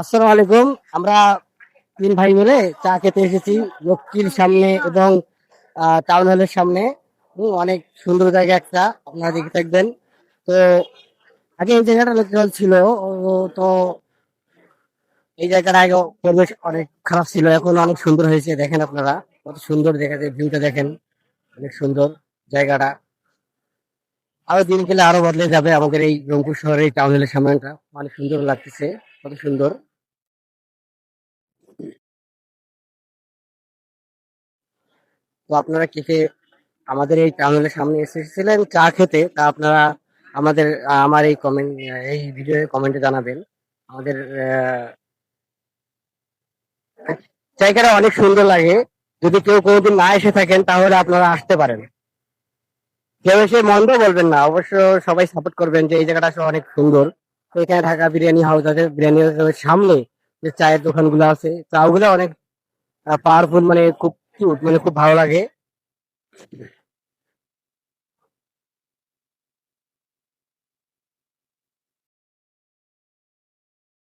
আসসালামু আলাইকুম। আমরা তিন ভাই মিলে চা খেতে এসেছি লক্ষ্মীর সামনে এবং টাউন হলের সামনে। অনেক সুন্দর জায়গা একটা, আপনারা দেখে থাকবেন। তো, আগে এই জায়গাটা লোকাল ছিল, ও তো এই জায়গাটা আগে পরিবেশ অনেক খারাপ ছিল, এখন অনেক সুন্দর হয়েছে, দেখেন আপনারা। কত সুন্দর দেখা যায়, ভিউটা দেখেন, অনেক সুন্দর জায়গাটা। আরও দিন গেলে আরও বদলে যাবে আমাদের এই রংপুর শহরের টাউন হলের সামনেটা, অনেক সুন্দর লাগতেছে, কত সুন্দর। তো আপনারা কে কে আমাদের এই টাউনের সামনে এসেছিলেন, চা খেতে, তা আপনারা আমাদের, আমার এই কমেন্ট এই ভিডিও কমেন্টে জানাবেন। আমাদের জায়গাটা অনেক সুন্দর লাগে। যদি কেউ কোনোদিন না এসে থাকেন, তাহলে আপনারা আসতে পারেন। কেউ এসে মন্দ বলবেন না, অবশ্য সবাই সাপোর্ট করবেন যে এই জায়গাটা আসলে অনেক সুন্দর। তো এখানে ঢাকা বিরিয়ানি হাউস আছে, বিরিয়ানি সামনে যে চায়ের দোকানগুলো আছে, চাগুলো অনেক পাওয়ারফুল মানে খুব কিউট মানে খুব ভালো লাগে।